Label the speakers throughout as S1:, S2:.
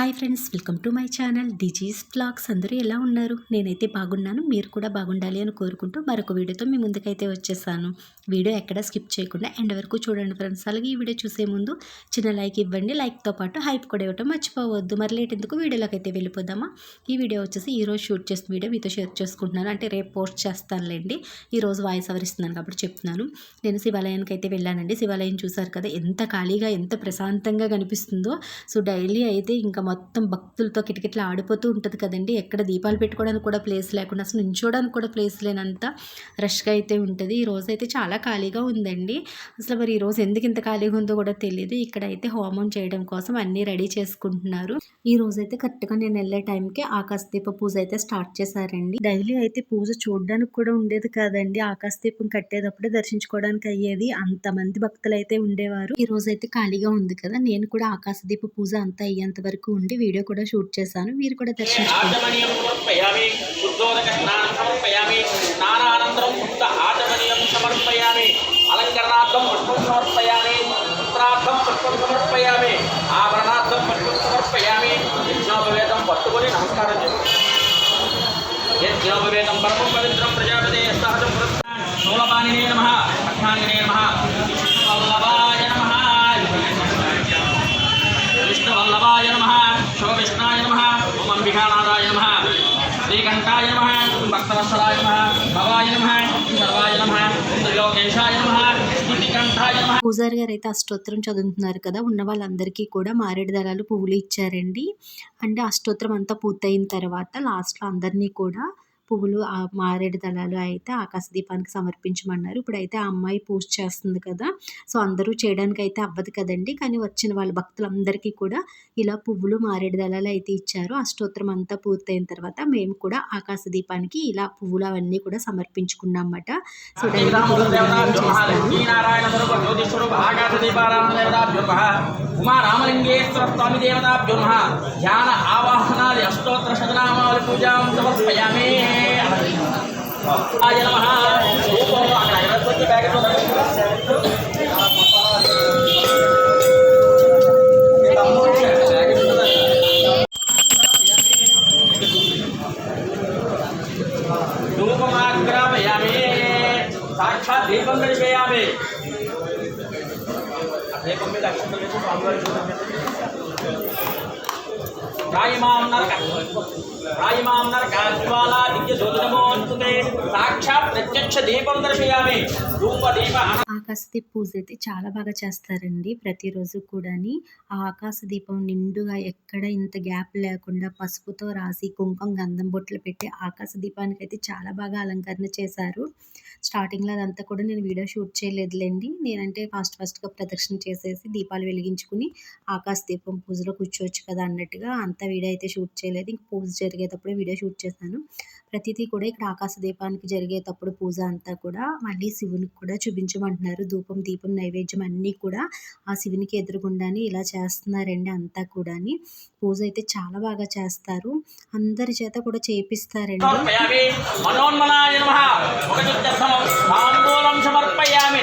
S1: Hi friends welcome to my channel disease blogs. అందరూ ఎలా ఉన్నారు? నేనైతే బాగున్నాను. మీరు కూడా బాగుండాలి అని కోరుకుంటూ మరొక వీడియోతో మీ ముందుకైతే వచ్చేసాను. వీడియో ఎక్కడ స్కిప్ చేయకుండా ఎండ్ వరకు చూడండి ఫ్రెండ్స్. అలాగే ఈ వీడియో చూసే ముందు చిన్న లైక్ ఇవ్వండి. లైక్తో పాటు హైప్ కూడా ఇవ్వటం మర్చిపోవద్దు. మరి లేట్ ఎందుకు వీడియోలోకి అయితే వెళ్ళిపోదామా? ఈ వీడియో వచ్చేసి ఈ రోజు షూట్ చేసిన వీడియో. మీతో షేర్ చేసుకుంటున్నాను. అంటే రేపు పోస్ట్ చేస్తానులేండి. ఈరోజు వాయిస్ ఓవర్ ఇస్తున్నాను కాబట్టి చెప్తున్నాను. నేను శివాలయానికి అయితే వెళ్ళానండి. శివాలయం చూసారు కదా ఎంత ఖాళీగా ఎంత ప్రశాంతంగా కనిపిస్తుందో. సో డైలీ అయితే ఇంకా మొత్తం భక్తులతో కిటకిట్లా ఆడిపోతూ ఉంటుంది కదండి. ఎక్కడ దీపాలు పెట్టుకోవడానికి కూడా ప్లేస్ లేకుండా అసలు నించోడానికి కూడా ప్లేస్ లేనంత రష్గా అయితే ఉంటుంది. ఈ రోజు అయితే చాలా ఖాళీగా ఉందండి. అసలు మరి ఈ రోజు ఎందుకు ఇంత ఖాళీగా ఉందో కూడా తెలియదు ఇక్కడ అయితే హోమం చేయడం కోసం అన్నీ రెడీ చేసుకుంటున్నారు. ఈ రోజు అయితే కరెక్ట్గా నేను వెళ్ళే టైంకి ఆకాశదీప పూజ అయితే స్టార్ట్ చేశారండి. డైలీ అయితే పూజ చూడడానికి కూడా ఉండేది కాదండి. ఆకాశదీపం కట్టేటప్పుడే దర్శించుకోవడానికి అయ్యేది. అంతమంది భక్తులు అయితే ఉండేవారు. ఈ రోజు అయితే ఖాళీగా ఉంది కదా. నేను కూడా ఆకాశదీప పూజ అంతా అయ్యేంత వరకు ఉండి వీడియో కూడా షూట్ చేశాను. మీరు కూడా దర్శించుకోండి.
S2: అలంకరణార్థం పుష్పం సమర్పయామి పుత్రార్థం పుష్పం సమర్పయామి ఆభరణార్థం పుష్పం సమర్పయామి యజ్ఞోపవేదం పట్టుకొని నమస్కారం చేయండి యజ్ఞోపవేదం పరమం పవిత్రం సహజం పురస్కారం నమ పఠానినే నమ విష్ణువల్లభాయ నమ విష్ణువల్లభాయ నమ శోవిష్ణాయ నమ ఓం అంబికానాథాయ నమ శ్రీకంఠాయ నమ భక్తవత్సలాయ నమ భవాయ నమ సర్వాయ నమ త్రిలోకేశాయ నమ స్తుతికంఠాయ నమ
S1: పూజారి గారు అయితే అష్టోత్తరం చదువుతున్నారు కదా ఉన్న వాళ్ళందరికీ కూడా మారేడు దళాలు పువ్వులు ఇచ్చారండి. అంటే అష్టోత్తరం అంతా పూర్తయిన తర్వాత లాస్ట్లో అందరినీ కూడా పువ్వులు ఆ మారేడు దళాలు అయితే ఆకాశ దీపానికి సమర్పించమన్నారు. ఇప్పుడైతే ఆ అమ్మాయి పూజ చేస్తుంది కదా. సో అందరూ చేయడానికి అయితే అవ్వదు కదండి. కానీ వచ్చిన వాళ్ళ భక్తులందరికీ కూడా ఇలా పువ్వులు మారేడు దళాలు అయితే ఇచ్చారు. అష్టోత్తరం అంతా పూర్తయిన తర్వాత మేము కూడా ఆకాశ దీపానికి ఇలా పువ్వులు అవన్నీ కూడా సో
S2: దీపారాయణ దేవతాభ్యో నమః ఉమా రామలింగేశ్వర స్వామి దేవతాభ్యో ధ్యాన శతనామావళి పూజాం సమర్పయామి ఆయ నమః రూపం అక్కడ అగరబత్తి ప్యాకెట్ ధూపమాగ్రామయామి సాక్షాత్ దీపం దర్శయామి ఆ దీపం మీద అక్షంతలు వేసి స్వామివారి చూడండి రాయిమాం నరక రాయిమాం నరక జ్వాలా దివ్య జ్యోతినమో సాక్షాత్ ప్రత్యక్ష దీపం దర్శయామి ధూప దీప
S1: ఆకాశదీప్ పూజ అయితే చాలా బాగా చేస్తారండి ప్రతిరోజు కూడాని. ఆ ఆకాశ దీపం నిండుగా ఎక్కడ ఇంత గ్యాప్ లేకుండా పసుపుతో రాసి కుంకుమ గంధం బొట్లు పెట్టి ఆకాశ దీపానికి అయితే చాలా బాగా అలంకరణ చేశారు. స్టార్టింగ్లో అదంతా కూడా నేను వీడియో షూట్ చేయలేదులేండి. నేనంటే ఫాస్ట్ ఫాస్ట్గా ప్రదక్షిణ చేసేసి దీపాలు వెలిగించుకుని ఆకాశ దీపం పూజలో కూర్చోవచ్చు కదా అన్నట్టుగా అంత వీడియో అయితే షూట్ చేయలేదు. ఇంక పూజ జరిగేటప్పుడు వీడియో షూట్ చేశాను. ప్రతిదీ కూడా ఇక్కడ ఆకాశ దీపానికి జరిగేటప్పుడు పూజ అంతా కూడా మళ్ళీ శివునికి కూడా చూపించమంటున్నారు. ధూపం దీపం నైవేద్యం అన్నీ కూడా ఆ శివునికి ఎదురుగుండానే ఇలా చేస్తున్నారండి అంతా కూడాని. పూజ అయితే చాలా బాగా చేస్తారు. అందరి చేత కూడా చేపిస్తారండి.
S2: సమర్పయామి.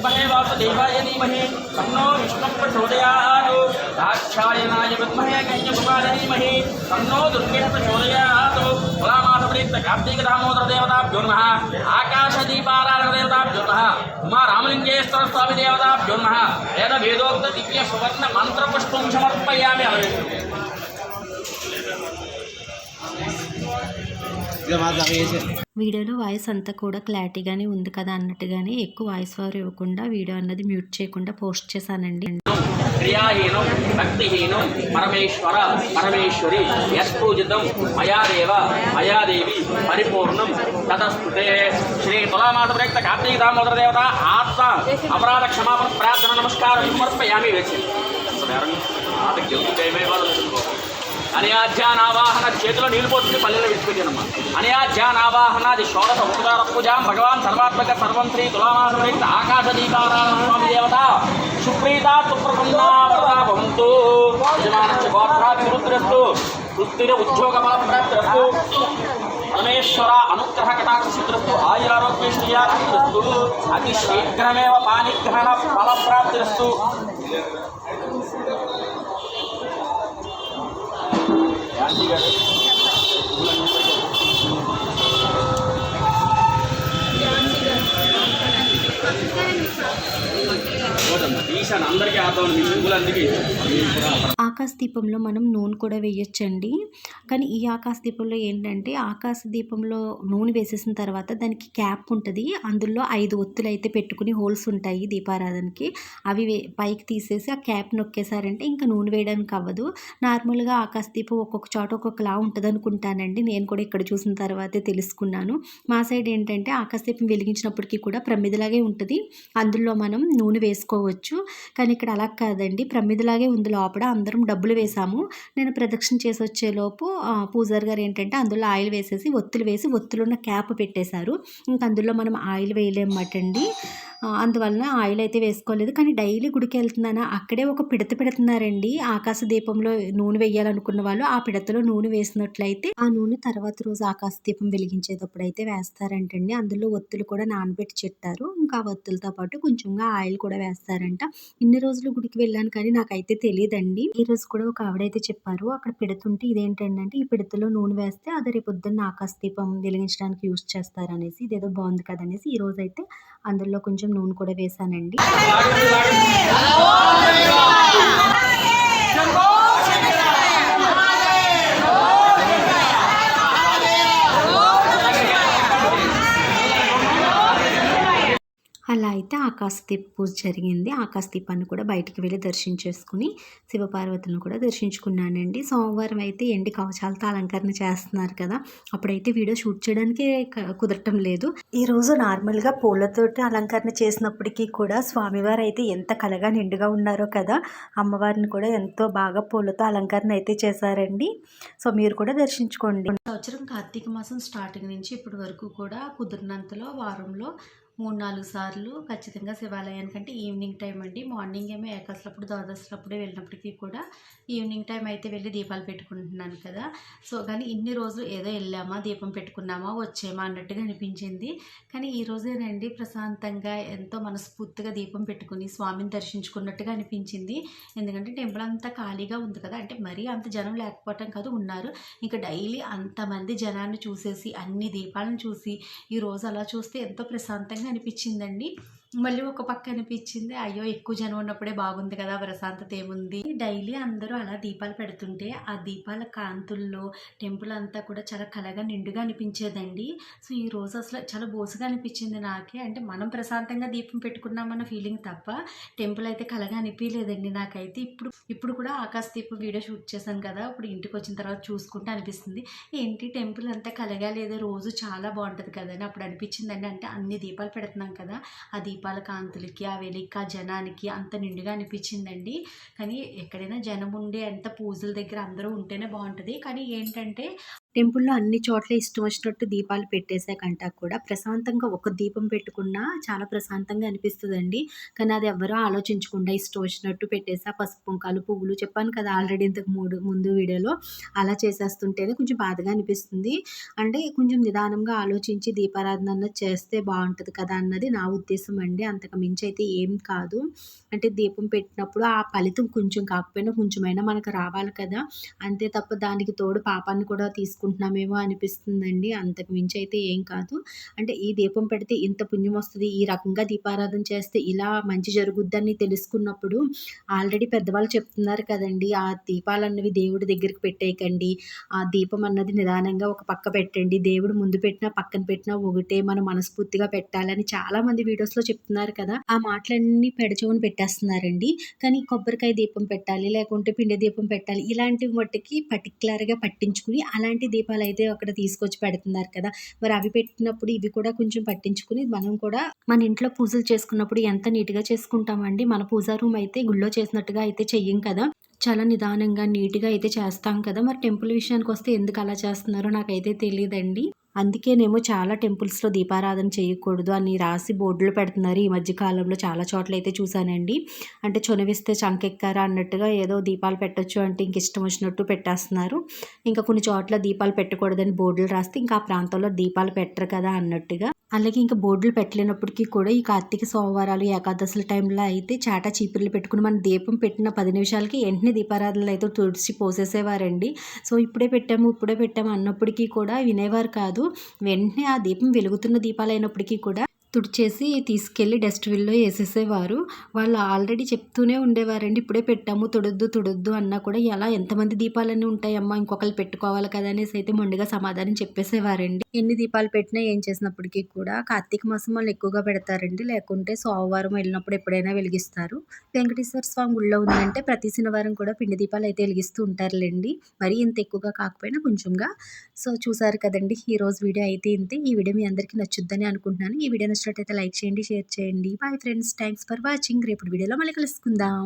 S2: विद्महे वासुदेवाय धीमहि। तन्नो विष्णुं प्रचोदयात्। दाक्षायणाय विद्महे कैयकुमार धीमहि। तन्नो दुर्गे प्रचोदयात्। रामासवृत्त कार्तीकदामोदरदेवताभ्यो नमः। आकाशदीपाराधनदेवताभ्यो नमः। उमा रामलिङ्गेश्वरस्वामिदेवताभ्यो नमः।
S3: वेदभेदोक्तदिव्यसुवर्णमा
S1: వీడియోలో వాయిస్ అంతా కూడా క్లారిటీగానే ఉంది కదా అన్నట్టుగానే ఎక్కువ వాయిస్ ఓవర్ ఇవ్వకుండా వీడియో అన్నది మ్యూట్ చేయకుండా పోస్ట్ చేశానండి.
S2: క్రియాహీనం భక్తిహీనం పరమేశ్వర పరమేశ్వరి యత్పూజితం మయాదేవ మయాదేవి పరిపూర్ణం తదస్తుతే శ్రీ తులామాత ప్రయుక్త కార్తీక దామోదర దేవత ఆత్మ అపరాధ క్షమాపణ ప్రార్థన నమస్కారం సమర్పయామి వేసి. అనయాధ్యానావాహన చేతిలో నీళ్ళు పోతుంది పల్లెలు విడిచిపెట్టానమ్మా అనయాధ్యానావాహనాది షోడశ ఉపకార పూజాం భగవాన్ సర్వాత్మక సర్వం శ్రీ తులామాస ఆకాశ దీపారాయణ స్వామి దేవత సుప్రీత సుప్రసన్నావరదా భవంతు గోత్రాభివృద్ధిరస్తు వృత్తిర ఉద్యోగ ఫలప్రాప్తిరస్తు పరమేశ్వర అనుగ్రహ కటాక్షిద్రస్తు ఆయురారోగ్య అతి శీఘ్రమేవ పానిగ్రహణ ఫలప్రాప్తిరస్తు యాంటీ గారు. తీశాను అందరికీ ఆడతాను మీ పువ్వులందరికీ
S1: ఆకాశ దీపంలో మనం నూనె కూడా వేయొచ్చండి. కానీ ఈ ఆకాశ దీపంలో ఏంటంటే ఆకాశ దీపంలో నూనె వేసేసిన తర్వాత దానికి క్యాప్ ఉంటుంది. అందులో ఐదు ఒత్తులు అయితే పెట్టుకుని హోల్స్ ఉంటాయి దీపారాధనకి. అవి పైకి తీసేసి ఆ క్యాప్ నొక్కేసారంటే ఇంకా నూనె వేయడానికి అవ్వదు. నార్మల్గా ఆకాశ దీపం ఒక్కొక్క చోట ఒక్కొక్కలా ఉంటుంది అనుకుంటానండి నేను కూడా ఇక్కడ చూసిన తర్వాతే తెలుసుకున్నాను. మా సైడ్ ఏంటంటే ఆకాశ దీపం వెలిగించినప్పటికీ కూడా ప్రమిదలాగే ఉంటుంది. అందులో మనం నూనె వేసుకోవచ్చు. కానీ ఇక్కడ అలా కాదండి. ప్రమిదలాగే ఉంది లోపల. అందరం డబ్బులు వేసాము. నేను ప్రదక్షిణ చేసి వచ్చేలోపు పూజారి గారు ఏంటంటే అందులో ఆయిల్ వేసేసి ఒత్తులు వేసి ఒత్తులు ఉన్న క్యాప్ పెట్టేశారు. ఇంకా అందులో మనం ఆయిల్ వేయలేమటండి అందువలన ఆయిల్ అయితే వేసుకోలేదు. కానీ డైలీ గుడికి వెళ్తున్నానా? అక్కడే ఒక పిడత పెడుతున్నారండి. ఆకాశ దీపంలో నూనె వేయాలనుకున్న వాళ్ళు ఆ పిడతలో నూనె వేసినట్లయితే ఆ నూనె తర్వాత రోజు ఆకాశ దీపం వెలిగించేటప్పుడు అయితే వేస్తారంటండి. అందులో ఒత్తులు కూడా నానబెట్టి చెట్టారు. ఇంకా ఆ ఒత్తులతో పాటు కొంచెంగా ఆయిల్ కూడా వేస్తారంట. ఇన్ని రోజులు గుడికి వెళ్ళాను కానీ నాకైతే తెలియదండి ఈ రోజు కూడా ఒక ఆవిడైతే చెప్పారు అక్కడ పెడుతుంటే ఇదేంటంటే ఈ పిడతలో నూనె వేస్తే అది రేపు పొద్దున్న ఆకాశ దీపం వెలిగించడానికి యూస్ చేస్తారనేసి ఇదేదో బాగుంది కదనేసి ఈ రోజు అయితే అందులో కొంచెం నూనె కూడా వేసానండి అలా అయితే ఆకాశదీప పూజ జరిగింది. ఆకాశదీపాన్ని కూడా బయటికి వెళ్ళి దర్శించేసుకుని శివపార్వతులను కూడా దర్శించుకున్నానండి. సోమవారం అయితే ఎండి కవచాలతో అలంకరణ చేస్తున్నారు కదా అప్పుడైతే వీడియో షూట్ చేయడానికి కుదరటం లేదు. ఈ రోజు నార్మల్గా పూలతోటి అలంకరణ చేసినప్పటికీ కూడా స్వామివారు అయితే ఎంత కలగా నిండుగా ఉన్నారో కదా అమ్మవారిని కూడా ఎంతో బాగా పూలతో అలంకరణ అయితే చేశారండి. సో మీరు కూడా దర్శించుకోండి. సంవత్సరం కార్తీక మాసం స్టార్టింగ్ నుంచి ఇప్పటి వరకు కూడా కుదిరినంతలో వారంలో మూడు నాలుగు సార్లు ఖచ్చితంగా శివాలయానికి అంటే ఈవినింగ్ టైం అండి. మార్నింగ్ ఏమో ఏకాశలప్పుడు ద్వాదశలప్పుడే వెళ్ళినప్పటికీ కూడా ఈవినింగ్ టైం అయితే వెళ్ళి దీపాలు పెట్టుకుంటున్నాను కదా. సో కానీ ఇన్ని రోజులు ఏదో వెళ్ళామా దీపం పెట్టుకున్నామా వచ్చేమా అన్నట్టుగా అనిపించింది. కానీ ఈ రోజేనండి ప్రశాంతంగా ఎంతో మనస్ఫూర్తిగా దీపం పెట్టుకుని స్వామిని దర్శించుకున్నట్టుగా అనిపించింది. ఎందుకంటే టెంపుల్ అంతా ఖాళీగా ఉంది కదా. అంటే మరీ అంత జనం లేకపోవటం కాదు ఉన్నారు. ఇంకా డైలీ అంతమంది జనాన్ని చూసేసి అన్ని దీపాలను చూసి ఈ రోజు అలా చూస్తే ఎంతో ప్రశాంతంగా అనిపించిందండి. మళ్ళీ ఒక పక్క అనిపించింది అయ్యో ఎక్కువ జనం ఉన్నప్పుడే బాగుంది కదా ప్రశాంతత ఏముంది? డైలీ అందరూ అలా దీపాలు పెడుతుంటే ఆ దీపాల కాంతుల్లో టెంపుల్ అంతా కూడా చాలా కలగా నిండుగా అనిపించేదండి. సో ఈ రోజు అసలు చాలా బోసుగా అనిపించింది నాకే. అంటే మనం ప్రశాంతంగా దీపం పెట్టుకున్నామన్న ఫీలింగ్ తప్ప టెంపుల్ అయితే కలగా అనిపించలేదండి నాకైతే. ఇప్పుడు ఇప్పుడు కూడా ఆకాశ దీపం వీడియో షూట్ చేశాను కదా ఇప్పుడు ఇంటికి వచ్చిన తర్వాత చూసుకుంటే అనిపిస్తుంది ఏంటి టెంపుల్ అంతా కలగా లేదా? రోజు చాలా బాగుంటుంది కదా అని అప్పుడు అనిపించిందండి. అంటే అన్ని దీపాలు పెడుతున్నాం కదా ఆ దీపం దీపాల కాంతులకి ఆ వెలిక ఆ జనానికి అంత నిండుగా అనిపించిందండి. కానీ ఎక్కడైనా జనం ఉండే అంత పూజల దగ్గర అందరూ ఉంటేనే బాగుంటుంది. కానీ ఏంటంటే టెంపుల్‌లో అన్ని చోట్ల ఇష్టం వచ్చినట్టు దీపాలు పెట్టేసాకంటా కూడా ప్రశాంతంగా ఒక దీపం పెట్టుకున్నా చాలా ప్రశాంతంగా అనిపిస్తుందండి కానీ అది ఎవ్వరూ ఆలోచించకుండా ఇష్టం వచ్చినట్టు పెట్టేసా పసుపు, పుంకాలు పువ్వులు చెప్పాను కదా! ఆల్రెడీ ఇంతకు మూడు ముందు వీడియోలో అలా చేసేస్తుంటేనే కొంచెం బాధగా అనిపిస్తుంది. అంటే కొంచెం నిదానంగా ఆలోచించి దీపారాధన అన్నది చేస్తే బాగుంటుంది కదా! అన్నది నా ఉద్దేశం అండి. అంతకు మించి అయితే ఏం కాదు. అంటే దీపం పెట్టినప్పుడు ఆ ఫలితం కొంచెం కాకపోయినా కొంచెమైనా మనకు రావాలి కదా! అంతే తప్ప దానికి తోడు పాపాన్ని కూడా చేసుకుంటున్నామేమో అనిపిస్తుందండి. అంతకు మించి అయితే ఏం కాదు. అంటే ఈ దీపం పెడితే ఇంత పుణ్యం వస్తుంది ఈ రకంగా దీపారాధన చేస్తే ఇలా మంచి జరుగుద్దని తెలుసుకున్నప్పుడు ఆల్రెడీ పెద్దవాళ్ళు చెప్తున్నారు కదండి ఆ దీపాలు అన్నవి దేవుడి దగ్గరికి పెట్టేయకండి. ఆ దీపం అన్నది నిదానంగా ఒక పక్క పెట్టండి. దేవుడు ముందు పెట్టినా, పక్కన పెట్టినా ఒకటే. మనం మనస్ఫూర్తిగా పెట్టాలని చాలామంది వీడియోస్‌లో చెప్తున్నారు కదా! ఆ మాటలన్నీ పెడచవని పెట్టేస్తున్నారండి. కానీ కొబ్బరికాయ దీపం పెట్టాలి, లేకుంటే పిండి దీపం పెట్టాలి. ఇలాంటి మట్టుకి పర్టిక్యులర్‌గా పట్టించుకుని అలాంటి దీపాలు అయితే అక్కడ తీసుకొచ్చి పెడుతున్నారు కదా! మరి అవి పెట్టినప్పుడు ఇవి కూడా కొంచెం పట్టించుకుని మనం కూడా మన ఇంట్లో పూజలు చేసుకున్నప్పుడు ఎంత నీట్‌గా చేసుకుంటామండి. మన పూజా రూమ్ అయితే గుళ్ళో చేసినట్టుగా అయితే చెయ్యం కదా! చాలా నిదానంగా, నీట్‌గా అయితే చేస్తాం కదా! మరి టెంపుల్ విషయానికి వస్తే ఎందుకు అలా చేస్తున్నారో నాకైతే తెలియదండి అందుకేనేమో చాలా టెంపుల్స్‌లో దీపారాధన చేయకూడదు అని రాసి బోర్డులు పెడుతున్నారు. ఈ మధ్యకాలంలో చాలా చాలా చోట్లయితే చూశానండి అంటే చొనవిస్తే చంకెక్కారా అన్నట్టుగా ఏదో దీపాలు పెట్టొచ్చు అంటే ఇంక ఇష్టం వచ్చినట్టు పెట్టేస్తున్నారు. ఇంకా కొన్ని చోట్ల దీపాలు పెట్టకూడదని బోర్డులు రాస్తే ఇంకా ఆ ప్రాంతంలో దీపాలు పెట్టరు కదా అన్నట్టుగా. అలాగే ఇంకా బోర్డులు పెట్టలేనప్పటికీ కూడా ఈ కార్తీక సోమవారాలు, ఏకాదశుల టైంలో అయితే చాటా చీపుర్లు పెట్టుకుని మనం దీపం పెట్టిన పది నిమిషాలకి వెంటనే దీపారాధనలు అయితే తుడిచి పోసేసేవారండి. సో ఇప్పుడే పెట్టాము, ఇప్పుడే పెట్టాము అన్నప్పటికీ కూడా వినేవారు కాదు. వెంటనే ఆ దీపం వెలుగుతున్న దీపాలు అయినప్పటికీ కూడా తుడిచేసి తీసుకెళ్ళి డస్ట్‌బిన్‌లో వేసేసేవారు వాళ్ళు ఆల్రెడీ చెప్తూనే ఉండేవారండి. ఇప్పుడే పెట్టాము తుడొద్దు, తుడొద్దు అన్నా కూడా ఎలా ఎంతమంది దీపాలన్నీ ఉంటాయమ్మా ఇంకొకరు పెట్టుకోవాలి కదా! అనేసి అయితే మొండిగా సమాధానం చెప్పేసేవారండి. ఎన్ని దీపాలు పెట్టినా ఏం చేసినప్పటికీ కూడా కార్తీక మాసం వాళ్ళు ఎక్కువగా పెడతారండి. లేకుంటే సోమవారం వెళ్ళినప్పుడు ఎప్పుడైనా వెలిగిస్తారు. వెంకటేశ్వర స్వామి గుళ్ళో ఉందంటే ప్రతి శనివారం కూడా పిండి దీపాలు అయితే వెలిగిస్తూ ఉంటారులేండి మరీ ఇంత ఎక్కువగా కాకపోయినా కొంచెంగా. సో చూసారు కదండి ఈరోజు వీడియో అయితే ఇంతే. ఈ వీడియో మీ అందరికీ నచ్చుద్దని అనుకుంటున్నాను. ఈ వీడియో నచ్చినట్టయితే లైక్ చేయండి, షేర్ చేయండి. Bye friends. Thanks for watching. రేపు వీడియోలో మళ్ళీ కలుసుకుందాం.